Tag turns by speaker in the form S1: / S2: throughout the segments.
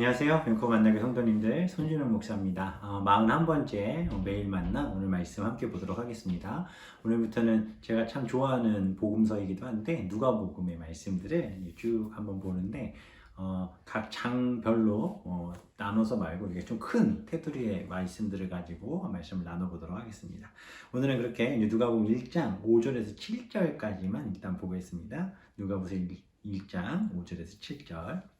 S1: 안녕하세요. 뱅커 만나기 성도님들 손준영 목사입니다. 어, 41번째 매일 만나 오늘 말씀 함께 보도록 하겠습니다. 오늘부터는 제가 참 좋아하는 복음서이기도 한데 누가복음의 말씀들을 쭉 한번 보는데 어, 각 장별로 어, 나눠서 말고 이렇게 좀 큰 테두리의 말씀들을 가지고 말씀을 나눠보도록 하겠습니다. 오늘은 그렇게 누가복음 1장 5절에서 7절까지만 일단 보겠습니다. 누가복음 1장 5절에서 7절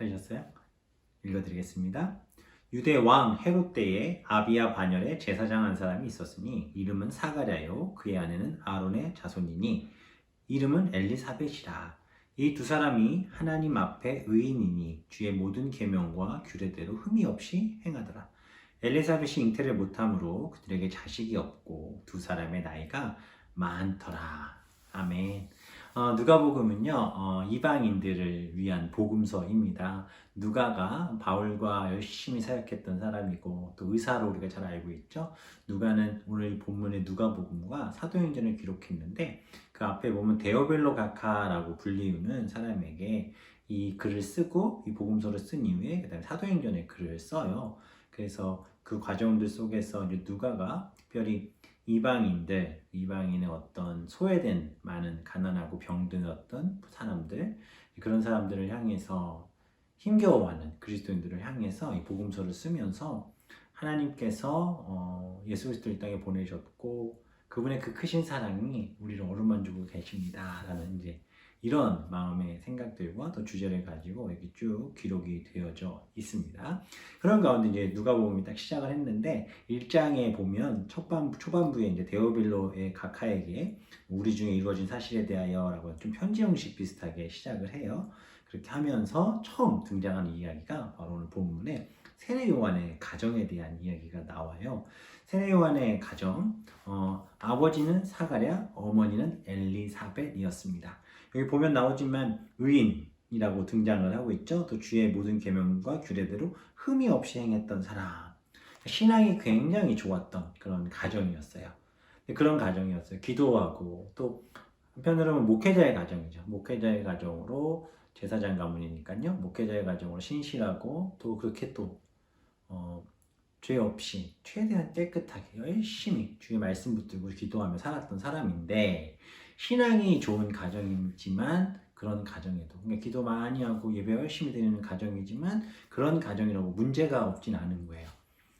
S1: 찾으셨어요? 읽어드리겠습니다. 유대 왕 헤롯 때에 아비야 반열에 제사장 한 사람이 있었으니 이름은 사가랴요 그의 아내는 아론의 자손이니 이름은 엘리사벳이라 이 두 사람이 하나님 앞에 의인이니 주의 모든 계명과 규례대로 흠이 없이 행하더라. 엘리사벳이 잉태를 못함으로 그들에게 자식이 없고 두 사람의 나이가 많더라. 아멘. 어, 누가복음은요 어, 이방인들을 위한 복음서입니다. 누가가 바울과 열심히 사역했던 사람이고 또 의사로 우리가 잘 알고 있죠. 누가는 오늘 본문의 누가복음과 사도행전을 기록했는데 그 앞에 보면 데오벨로 가카라고 불리우는 사람에게 이 글을 쓰고 이 복음서를 쓴 이후에 그다음에 사도행전에 글을 써요. 그래서 그 과정들 속에서 누가가 특별히 이방인들, 이방인의 어떤 소외된 많은 가난하고 병든 어떤 사람들, 그런 사람들을 향해서 힘겨워하는 그리스도인들을 향해서 이 복음서를 쓰면서 하나님께서 어, 예수 그리스도를 이 땅에 보내셨고 그분의 그 크신 사랑이 우리를 어루만지고 계십니다라는 이제 이런 마음의 생각들과 또 주제를 가지고 여기 쭉 기록이 되어져 있습니다. 그런 가운데 이제 누가복음이 딱 시작을 했는데 1장에 보면 초반 초반부에 이제 데오빌로의 가카에게 우리 중에 이루어진 사실에 대하여라고 좀 편지 형식 비슷하게 시작을 해요. 그렇게 하면서 처음 등장하는 이야기가 바로 오늘 본문에 세례 요한의 가정에 대한 이야기가 나와요. 세례 요한의 가정, 어, 아버지는 사가랴, 어머니는 엘리사벳이었습니다. 여기 보면 나오지만 의인이라고 등장을 하고 있죠. 또 주의 모든 계명과 규례대로 흠이 없이 행했던 사람. 신앙이 굉장히 좋았던 그런 가정이었어요. 그런 가정이었어요. 기도하고 또 한편으로는 목회자의 가정이죠. 목회자의 가정으로 제사장 가문이니까요. 목회자의 가정으로 신실하고 또 그렇게 또 어, 죄 없이 최대한 깨끗하게 열심히 주의 말씀 붙들고 기도하며 살았던 사람인데 신앙이 좋은 가정이지만 그런 가정에도 그러니까 기도 많이 하고 예배 열심히 드리는 가정이지만 그런 가정이라고 문제가 없진 않은 거예요.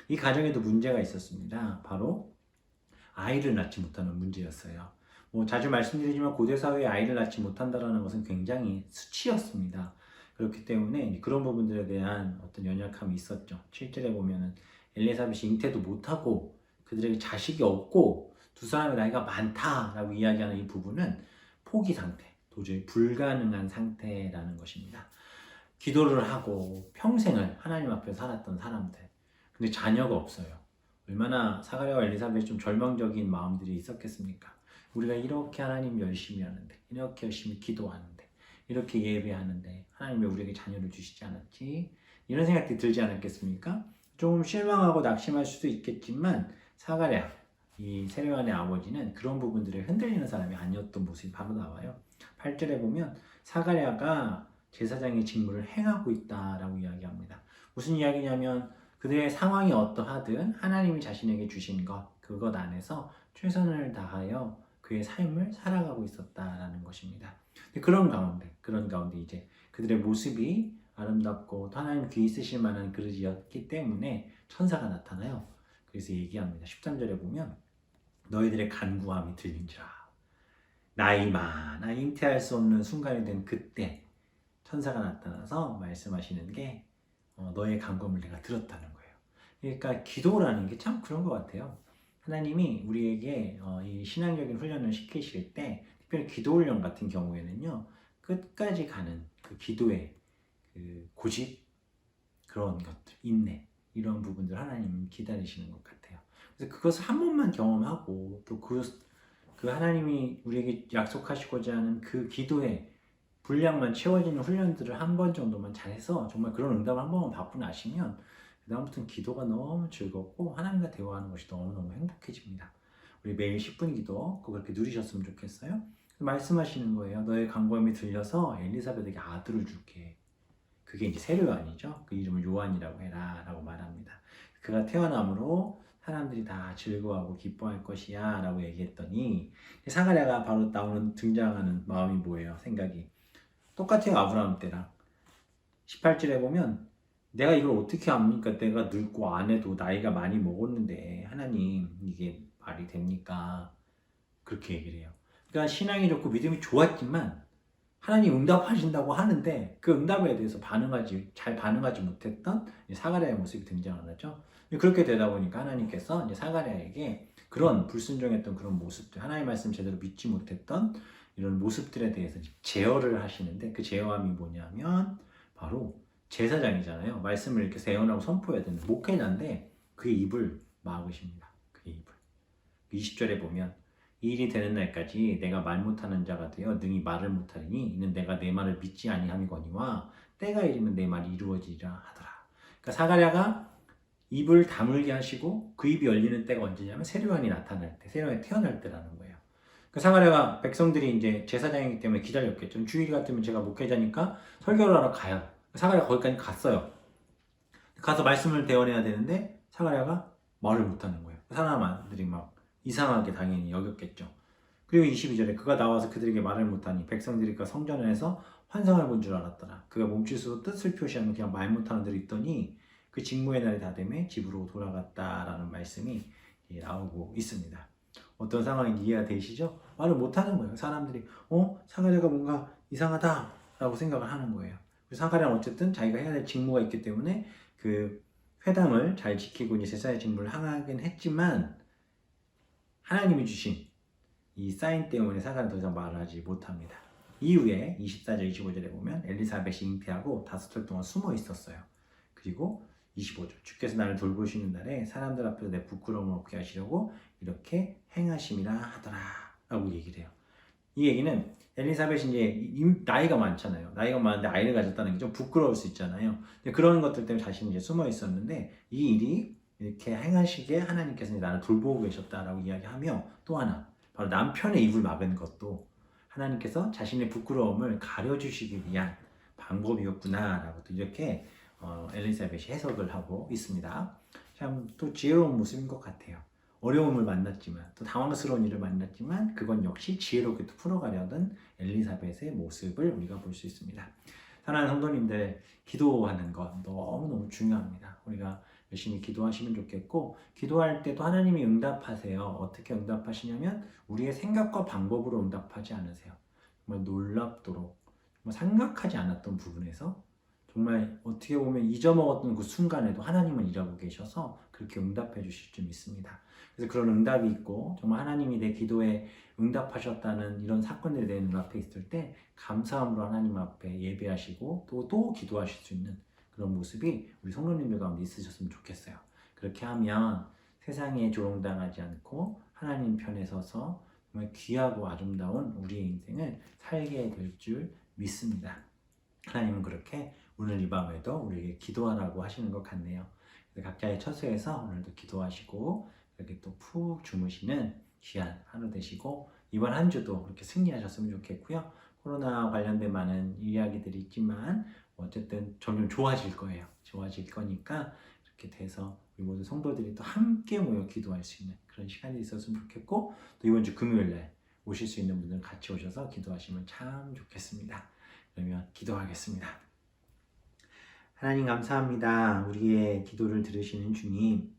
S1: 이 가정에도 문제가 있었습니다. 바로 아이를 낳지 못하는 문제였어요. 뭐 자주 말씀드리지만 고대 사회에 아이를 낳지 못한다라는 것은 굉장히 수치였습니다. 그렇기 때문에 그런 부분들에 대한 어떤 연약함이 있었죠. 7절에 보면은 엘리사벳이 잉태도 못하고 그들에게 자식이 없고 두 사람의 나이가 많다라고 이야기하는 이 부분은 포기 상태, 도저히 불가능한 상태라는 것입니다. 기도를 하고 평생을 하나님 앞에 살았던 사람들. 근데 자녀가 없어요. 얼마나 사가랴와 엘리사벳이 좀 절망적인 마음들이 있었겠습니까? 우리가 이렇게 하나님 열심히 하는데, 이렇게 열심히 기도하는데, 이렇게 예배하는데, 하나님 왜 우리에게 자녀를 주시지 않았지? 이런 생각이 들지 않았겠습니까? 좀 실망하고 낙심할 수도 있겠지만, 사가랴, 이 세례요한의 아버지는 그런 부분들을 흔들리는 사람이 아니었던 모습이 바로 나와요. 8절에 보면 사가랴가 제사장의 직무를 행하고 있다라고 이야기합니다. 무슨 이야기냐면 그들의 상황이 어떠하든 하나님이 자신에게 주신 것 그것 안에서 최선을 다하여 그의 삶을 살아가고 있었다라는 것입니다. 그런 가운데 그런 가운데 이제 그들의 모습이 아름답고 하나님 귀 있으실 만한 그릇이었기 때문에 천사가 나타나요. 그래서 얘기합니다. 13절에 보면 너희들의 간구함이 들린지라. 나이 많아 잉태할 수 없는 순간이 된 그때 천사가 나타나서 말씀하시는 게 어, 너의 간구함을 내가 들었다는 거예요. 그러니까 기도라는 게 참 그런 것 같아요. 하나님이 우리에게 어, 이 신앙적인 훈련을 시키실 때 특별히 기도 훈련 같은 경우에는요 끝까지 가는 그 기도의 그 고집 그런 것들 인내 이런 부분들 하나님 기다리시는 것 같아요. 그래서 그것을 한 번만 경험하고 또그 그 하나님이 우리에게 약속하시고자 하는 그 기도의 분량만 채워지는 훈련들을 한 번 정도만 잘해서 정말 그런 응답을 한 번만 받고 나시면 그다음부터는 기도가 너무 즐겁고 하나님과 대화하는 것이 너무너무 행복해집니다. 우리 매일 10분 기도 꼭 그렇게 누리셨으면 좋겠어요. 말씀하시는 거예요. 너의 간구함이 들려서 엘리사벳에게 아들을 줄게. 그게 이제 세례요한이죠. 그 이름을 요한이라고 해라 라고 말합니다. 그가 태어남으로 사람들이 다 즐거워하고 기뻐할 것이야 라고 얘기했더니 사가랴가 바로 나오는 등장하는 마음이 뭐예요? 생각이 똑같아요 아브라함 때랑 18절에 보면 내가 이걸 어떻게 합니까? 내가 늙고 안 해도 나이가 많이 먹었는데 하나님 이게 말이 됩니까? 그렇게 얘기를 해요. 그러니까 신앙이 좋고 믿음이 좋았지만 하나님 응답하신다고 하는데 그 응답에 대해서 반응하지 잘 반응하지 못했던 사가랴의 모습이 등장하죠. 그렇게 되다 보니까 하나님께서 사가랴에게 그런 불순종했던 그런 모습들, 하나님 말씀 제대로 믿지 못했던 이런 모습들에 대해서 제어를 하시는데 그 제어함이 뭐냐면 바로 제사장이잖아요. 말씀을 이렇게 세워나고 선포해야 되는 목회자인데 그의 입을 막으십니다. 그의 입을. 20절에 보면 이 일이 되는 날까지 내가 말 못하는 자가 되어 능히 말을 못하리니 이는 내가 내 말을 믿지 아니함이거니와 때가 이르면 내 말이 이루어지리라 하더라. 그러니까 사가랴가 입을 다물게 하시고 그 입이 열리는 때가 언제냐면 세례요한이 나타날 때, 세례요한이 태어날 때라는 거예요. 그 사가랴가 백성들이 이제 제사장이기 때문에 기다렸겠죠. 주일 같으면 제가 목회자니까 설교를 하러 가요. 사가랴가 거기까지 갔어요. 가서 말씀을 대언해야 되는데 사가랴가 말을 못하는 거예요. 사람들이 막 이상하게 당연히 여겼겠죠. 그리고 22절에 그가 나와서 그들에게 말을 못하니 백성들이 그 성전에서 환상을 본 줄 알았더라. 그가 몸짓으로 뜻을 표시하면 그냥 말 못하는 들이 있더니 그 직무의 날이 다 되매 집으로 돌아갔다라는 말씀이 나오고 있습니다. 어떤 상황인지 이해가 되시죠? 말을 못하는 거예요. 사람들이 어 사가랴가 뭔가 이상하다라고 생각을 하는 거예요. 사가랴는 어쨌든 자기가 해야 될 직무가 있기 때문에 그 회당을 잘 지키고 이제 제사의 직무를 하긴 했지만 하나님이 주신 이 사인 때문에 사가랴는 더 이상 말을 하지 못합니다. 이후에 24절 25절에 보면 엘리사벳이 잉태하고 다섯 달 동안 숨어 있었어요. 그리고 25절 주께서 나를 돌보시는 날에 사람들 앞에서 내 부끄러움을 없게 하시려고 이렇게 행하심이라 하더라 라고 얘기를 해요. 이 얘기는 엘리사벳이 이제 나이가 많잖아요. 나이가 많은데 아이를 가졌다는 게 좀 부끄러울 수 있잖아요. 그런 것들 때문에 자신이 이제 숨어 있었는데 이 일이 이렇게 행하시게 하나님께서 나를 돌보고 계셨다라고 이야기하며 또 하나 바로 남편의 입을 막은 것도 하나님께서 자신의 부끄러움을 가려주시기 위한 방법이었구나라고 또 이렇게 어, 엘리사벳이 해석을 하고 있습니다. 참 또 지혜로운 모습인 것 같아요. 어려움을 만났지만 또 당황스러운 일을 만났지만 그건 역시 지혜롭게 또 풀어가려던 엘리사벳의 모습을 우리가 볼 수 있습니다. 사랑하는 성도님들 기도하는 것 너무너무 중요합니다. 우리가 열심히 기도하시면 좋겠고 기도할 때도 하나님이 응답하세요. 어떻게 응답하시냐면 우리의 생각과 방법으로 응답하지 않으세요. 정말 놀랍도록 정말 생각하지 않았던 부분에서 정말 어떻게 보면 잊어먹었던 그 순간에도 하나님은 일하고 계셔서 그렇게 응답해 주실 줄 믿습니다. 그래서 그런 응답이 있고 정말 하나님이 내 기도에 응답하셨다는 이런 사건들이 내 눈앞에 있을 때 감사함으로 하나님 앞에 예배하시고 또또 기도하실 수 있는 그런 모습이 우리 성도님들 가운데 있으셨으면 좋겠어요. 그렇게 하면 세상에 조롱당하지 않고 하나님 편에 서서 정말 귀하고 아름다운 우리의 인생을 살게 될 줄 믿습니다. 하나님은 그렇게 오늘 이 밤에도 우리에게 기도하라고 하시는 것 같네요. 각자의 처소에서 오늘도 기도하시고 이렇게 또 푹 주무시는 귀한 하루 되시고 이번 한 주도 그렇게 승리하셨으면 좋겠고요. 코로나 관련된 많은 이야기들이 있지만 어쨌든 점점 좋아질 거예요. 좋아질 거니까 이렇게 돼서 우리 모든 성도들이 또 함께 모여 기도할 수 있는 그런 시간이 있었으면 좋겠고 또 이번 주 금요일 날 오실 수 있는 분들 같이 오셔서 기도하시면 참 좋겠습니다. 그러면 기도하겠습니다. 하나님 감사합니다. 우리의 기도를 들으시는 주님.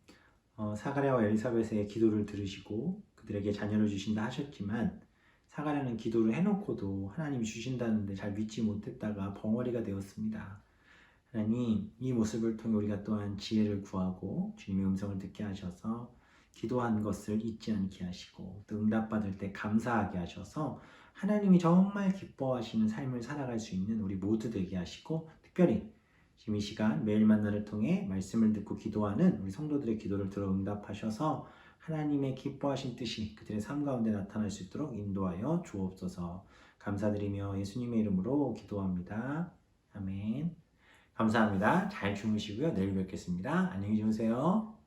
S1: 어, 사가랴와 엘리사벳의 기도를 들으시고 그들에게 자녀를 주신다 하셨지만 사가랴는 기도를 해놓고도 하나님이 주신다는데 잘 믿지 못했다가 벙어리가 되었습니다. 하나님 이 모습을 통해 우리가 또한 지혜를 구하고 주님의 음성을 듣게 하셔서 기도한 것을 잊지 않게 하시고 또 응답받을 때 감사하게 하셔서 하나님이 정말 기뻐하시는 삶을 살아갈 수 있는 우리 모두 되게 하시고 특별히 지금 이 시간 매일 만나를 통해 말씀을 듣고 기도하는 우리 성도들의 기도를 들어 응답하셔서 하나님의 기뻐하신 뜻이 그들의 삶 가운데 나타날 수 있도록 인도하여 주옵소서 감사드리며 예수님의 이름으로 기도합니다. 아멘. 감사합니다. 잘 주무시고요. 내일 뵙겠습니다. 안녕히 주무세요.